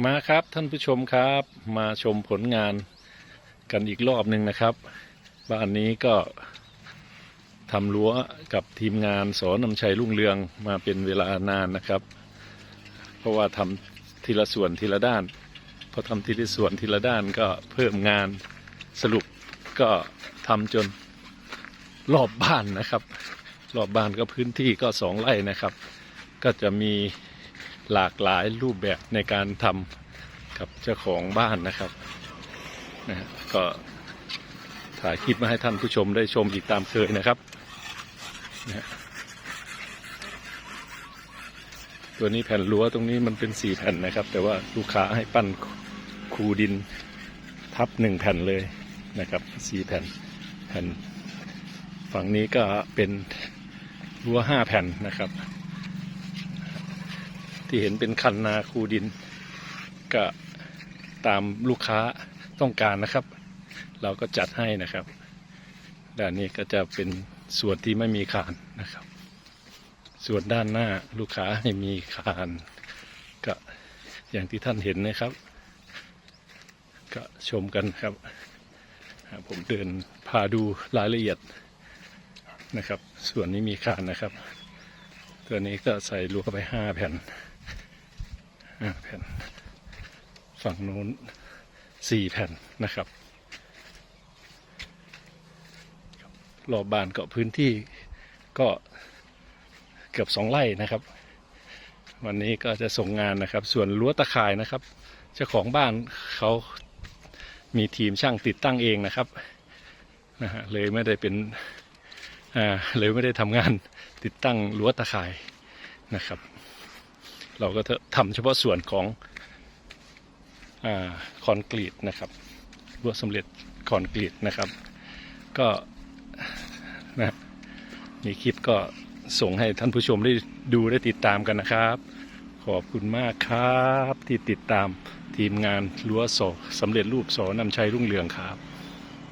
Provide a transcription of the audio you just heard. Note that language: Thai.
มาครับท่านผู้ชมครับ มาชมผลงานกันอีกรอบหนึ่งนะครับบ้านนี้ก็ทำรั้วกับทีมงานสอนนำชัยรุ่งเรืองมาเป็นเวลานานนะครับ เพราะว่าทำทีละส่วนทีละด้านพอทำทีละส่วนทีละด้านก็เพิ่มงานสรุปก็ทำจนรอบบ้านนะครับ รอบบ้านก็พื้นที่ก็สองไร่นะครับ ก็จะมี หลากหลายรูปแบบในการทำกับเจ้าของบ้านนะครับนะก็ถ่ายคลิปมาให้ท่านผู้ชมได้ชมอีกตามเคยนะครับนะฮะตัวนี้แผ่นรั้วตรงนี้มันเป็นสี่แผ่นนะครับ แต่ว่าลูกค้าให้ปั้นคูดินทับหนึ่งแผ่นเลยนะครับสี่แผ่นแผ่น ฝั่งนี้ก็เป็นรั้วห้าแผ่นนะครับ ที่เห็นเป็นคันนาคูดิน ก็ตามลูกค้าต้องการนะครับ เราก็จัดให้นะครับด้านนี้ก็จะเป็นส่วนที่ไม่มีคานนะครับ ส่วนด้านหน้าลูกค้าให้มีคานก็อย่างที่ท่านเห็นนะครับ ก็ชมกันครับ ผมเดินพาดูรายละเอียดนะครับ ส่วนนี้มีคานนะครับ ตัวนี้ก็ใส่รั้วเข้าไปห้าแผ่นห้าแผ่น ฝั่งนู้นสี่แผ่นนะครับ รอบบ้านก็พื้นที่ก็เกือบสองไร่นะครับ วันนี้ก็จะส่งงานนะครับ ส่วนรั้วตะข่ายนะครับ เจ้าของบ้านเขามีทีมช่างติดตั้งเองนะครับนะฮะเลยไม่ได้เป็น เลยไม่ได้ทำงานติดตั้งรั้วตะข่ายนะครับ เราก็ทำเฉพาะส่วนของอคอนกรีตนะครับรั้วสำเร็จคอนกรีตนะครับ ก็นะมีคลิปก็ส่งให้ท่านผู้ชมได้ดูได้ติดตามกันนะครับ ขอบคุณมากครับที่ติดตามทีมงานรั้วโสสำเร็จรูปโสนำชัยรุ่งเรืองครับ